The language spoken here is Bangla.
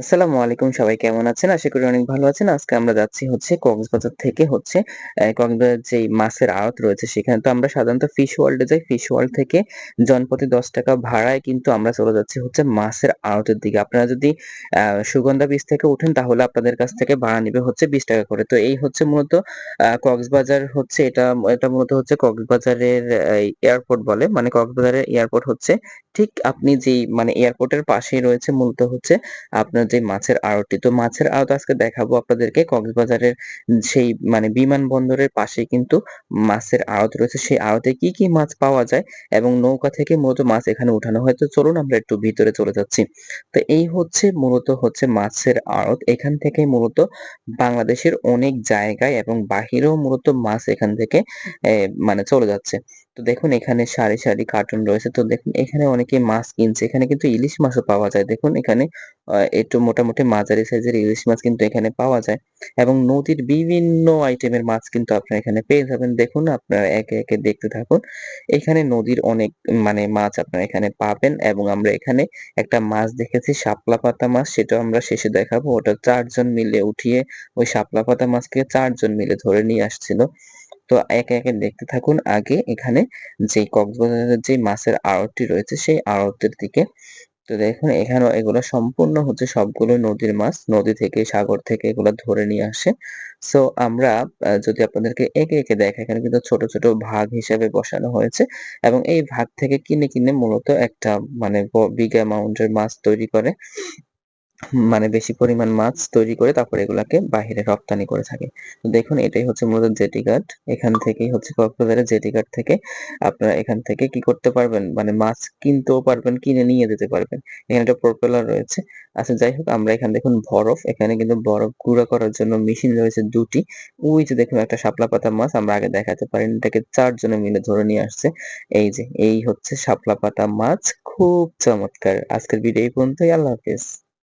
আসসালামু আলাইকুম, সবাই কেমন আছেন? আশা করি অনেক ভালো আছেন। আজকে আমরা যাচ্ছি হচ্ছে কক্সবাজার থেকে হচ্ছে কক্সবাজার যেই মাছের আড়ত রয়েছে সেখানে তো আমরা সাধারণত ফিশ ওয়ার্ল্ড যাই। ফিশ ওয়ার্ল্ড থেকে জনপ্রতি ৳১০ ভাড়ায় কিন্তু আমরা চলে যাচ্ছি হচ্ছে মাছের আড়তের দিকে। আপনারা যদি সুগন্ধা বিচ থেকে উঠেন তাহলে আপনাদের কাছ থেকে ভাড়া নিবে হচ্ছে ৳২০ করে। তো এই হচ্ছে মূলত কক্সবাজার হচ্ছে এটা এটা মূলত হচ্ছে কক্সবাজারের এয়ারপোর্ট বলে। মানে কক্সবাজারের এয়ারপোর্ট হচ্ছে, ঠিক আপনি যেই মানে এয়ারপোর্টের পাশেই রয়েছে মূলত হচ্ছে আপনার যে মাছের আড়তটি। তো মাছের আড়ত আজকে দেখাবো আপনাদেরকে কক্সবাজারের সেই মানে বিমানবন্দরের পাশে কিন্তু মাছের আড়ত রয়েছে। সেই আড়তে কি, কি মাছ পাওয়া যায় এবং নৌকা থেকে মূলত মাছ এখানে উঠানো হয়। তো চলুন আমরা একটু ভিতরে চলে যাচ্ছি। তো এই হচ্ছে মূলত হচ্ছে মাছের আড়ত। এখান থেকে মূলত বাংলাদেশের অনেক জায়গায় এবং বাহিরেও মূলত মাছ এখান থেকে মানে চলে যাচ্ছে। তো দেখুন এখানে সারি, সারি কার্টুন রয়েছে। তো দেখুন এখানে অনেকে মাছ কিনছে। এখানে কিন্তু ইলিশ মাছও পাওয়া যায়। দেখুন এখানে একটু মোটামুটি মাঝারি সাইজের ইলিশ মাছ কিন্তু এখানে পাওয়া যায় এবং নদীর বিভিন্ন আইটেমের মাছ কিন্তু আপনারা এখানে পেয়ে যাবেন। দেখুন আপনারা একে, একে দেখতে থাকুন। এখানে নদীর অনেক মানে মাছ আপনারা এখানে পাবেন এবং আমরা এখানে একটা মাছ দেখেছি শাপলা পাতা মাছ সেটা আমরা শেষে দেখাবো। ওটা চারজন মিলে উঠিয়ে ওই শাপলা পাতা মাছকে চারজন মিলে ধরে নিয়ে আসছিল। তো একে, একে দেখতে থাকুন আগে এখানে যেই কক্সবাজারের যে মাছের আড়তটি রয়েছে সেই আড়তের দিকে। তো দেখুন এখানেও এগুলো সম্পূর্ণ হচ্ছে সবগুলো নদীর মাছ। নদী থেকে সাগর থেকে এগুলো ধরে নিয়ে আসে। সো আমরা যদি আপনাদেরকে একে, একে দেখাই এখানে কিন্তু ছোট, ছোট ভাগ হিসেবে বসানো হয়েছে এবং এই ভাগ থেকে কিনে, কিনে মূলত একটা মানে বিগ অ্যামাউন্ট এর মাছ তৈরি করে। মানে বেশি পরিমাণ মাছ তৈরি করে তারপরে এগুলাকে বাহিরে রপ্তানি করে থাকে। তো দেখুন এটাই হচ্ছে মূলত জেটি ঘাট। এখান থেকেই হচ্ছে কক্সবাজারের জেটি ঘাট থেকে আপনারা এখান থেকে কি করতে পারবেন মানে মাছ কিনতেও পারবেন, কিনে নিয়ে যেতে পারবেন। এখানে একটা প্রপেলার রয়েছে। আচ্ছা যাই হোক আমরা এখানে দেখুন বরফ, এখানে কিন্তু বরফ গুঁড়া করার জন্য মেশিন রয়েছে দুটি ওই যে দেখুন একটা শাপলা পাতা মাছ আমরা আগে দেখাতে পারিনি। এটাকে ৪ জনে মিলে ধরে নিয়ে আসছে। এই যে এই হচ্ছে শাপলা পাতা মাছ। খুব চমৎকার। আজকের ভিডিও এই পর্যন্তই। আল্লাহ হাফেজ।